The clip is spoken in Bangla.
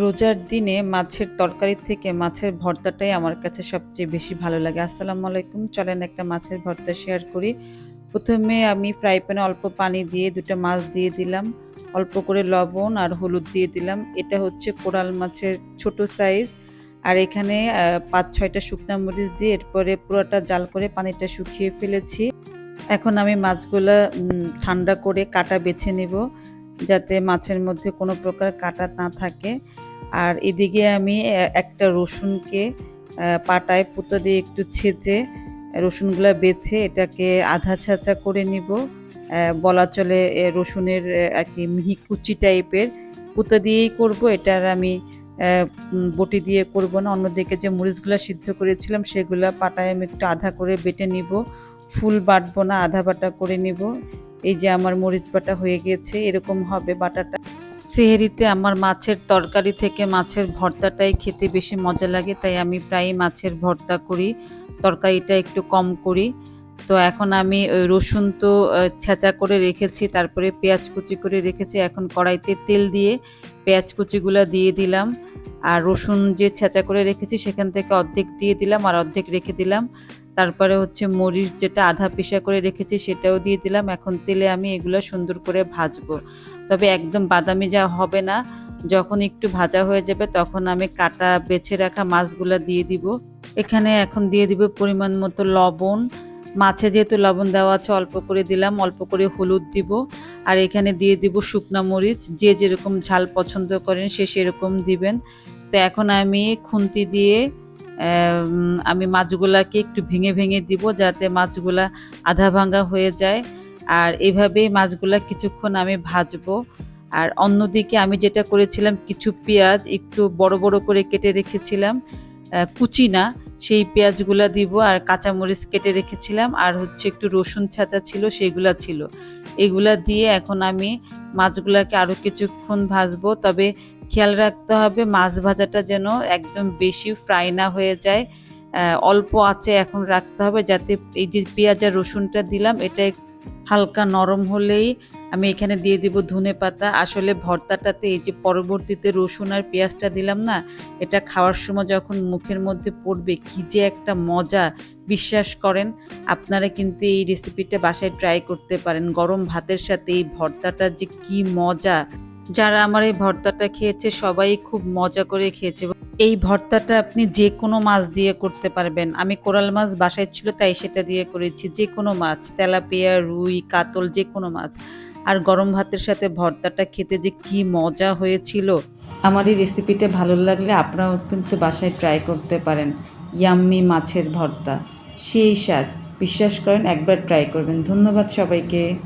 রোজার দিনে মাছের তরকারি থেকে মাছের ভর্তাটাই আমার কাছে সবচেয়ে বেশি ভালো লাগে। আসসালামু আলাইকুম। চলেন একটা মাছের ভর্তা শেয়ার করি। প্রথমে আমি ফ্রাই প্যানে অল্প পানি দিয়ে দুটো মাছ দিয়ে দিলাম। অল্প করে লবণ আর হলুদ দিয়ে দিলাম। এটা হচ্ছে কোরাল মাছের ছোট সাইজ আর এখানে পাঁচ, ছয়টা শুকনা মরিচ দিয়ে এরপরে পুরোটা জাল করে পানিটা শুকিয়ে ফেলেছি। এখন আমি মাছগুলো ঠান্ডা করে কাটা বেছে নেব। যাতে মাছের মধ্যে কোনো প্রকার কাটা না থাকে। আর এদিকে আমি একটা রসুনকে পাটায় পুতো দিয়ে একটু ছেঁচে রসুনগুলো বেছে এটাকে আধা ছাঁচা করে নিব। বলা চলে রসুনের আর কি মিহি কুচি টাইপের পুতো দিয়েই করব। এটার আমি বটি দিয়ে করব না। অন্যদিকে যে মরিচগুলো সিদ্ধ করেছিলাম সেগুলো পাটায় আমি একটু আধা করে বেটে নিব। ফুল বাটবো না, আধা বাটা করে নিব। এই যে আমার মরিচ বাটা হয়ে গেছে, এরকম হবে বাটাটা। সেহেরিতে আমার মাছের তরকারি থেকে মাছের ভর্তাটাই খেতে বেশি মজা লাগে, তাই আমি প্রায় মাছের ভর্তা করি, তরকারিটা একটু কম করি। তো এখন আমি রসুন তো ছেঁচা করে রেখেছি, তারপরে পেঁয়াজ কুচি করে রেখেছি, এখন কড়াইতে তেল দিয়ে পেঁয়াজ কুচিগুলো দিয়ে দিলাম। আর রসুন যে ছেঁচা করে রেখেছি, সেখান থেকে অর্ধেক দিয়ে দিলাম আর অর্ধেক রেখে দিলাম। তারপরে হচ্ছে মরিচ যেটা আধা পেশা করে রেখেছি, সেটাও দিয়ে দিলাম। এখন তেলে আমি এগুলো সুন্দর করে ভাজবো। তবে একদম বাদামি যা হবে না, যখন একটু ভাজা হয়ে যাবে, তখন আমি কাটা বেছে রাখা মাছগুলো দিয়ে দিব। এখানে এখন দিয়ে দিব পরিমাণ মতো লবণ মাছে যেহেতু লবণ দেওয়া আছে, অল্প করে দিলাম, অল্প করে হলুদ দিব। আর এখানে দিয়ে দিব শুকনো মরিচ। যে যেরকম ঝাল পছন্দ করেন, সে সেরকম দিবেন। তো এখন আমি খুন্তি দিয়ে আমি মাছগুলাকে একটু ভেঙে ভেঙে দিব যাতে মাছগুলা আধা ভাঙা হয়ে যায়। আর এভাবেই মাছগুলা কিছুক্ষণ আমি ভাজবো। আর অন্যদিকে আমি যেটা করেছিলাম, কিছু পেঁয়াজ একটু বড় বড় করে কেটে রেখেছিলাম। কুচি না সেই পেঁয়াজগুলা দিব আর কাঁচামরিচ কেটে রেখেছিলাম, আর হচ্ছে একটু রসুন ছাঁচা ছিল, সেগুলা ছিল। এগুলা দিয়ে এখন আমি মাছগুলাকে আরও কিছুক্ষণ ভাজবো, তবে খেয়াল রাখতে হবে মাছ ভাজাটা যেন একদম বেশি ফ্রাই না হয়ে যায়। অল্প আছে এখন রাখতে হবে যাতে এই যে পেঁয়াজ আর রসুনটা দিলাম, এটা হালকা নরম হলেই আমি এখানে দিয়ে দিব ধনে পাতা। আসলে ভর্তাটাতে এই যে পরবর্তীতে রসুন আর পেঁয়াজটা দিলাম না, এটা খাওয়ার সময় যখন মুখের মধ্যে পড়বে কি যে একটা মজা, বিশ্বাস করেন, আপনারা কিন্তু এই রেসিপিটা বাসায় ট্রাই করতে পারেন। গরম ভাতের সাথে এই ভর্তাটা যে কি মজা। যারা আমার এই ভর্তাটা খেয়েছে সবাই খুব মজা করে খেয়েছে। এই ভর্তাটা আপনি যে কোনো মাছ দিয়ে করতে পারবেন। আমি কোরাল মাছ বাসায় ছিল, তাই সেটা দিয়ে করেছি। যে কোনো মাছ, তেলাপিয়া, রুই, কাতল যে কোনো মাছ। আর গরম ভাতের সাথে ভর্তাটা খেতে যে কি মজা হয়েছিল। আমার এই রেসিপিটা ভালো লাগলে আপনারাও কিন্তু বাসায় ট্রাই করতে পারেন। ইয়াম্মি মাছের ভর্তা। সেই স্বাদ। বিশ্বাস করেন, একবার ট্রাই করবেন। ধন্যবাদ সবাইকে।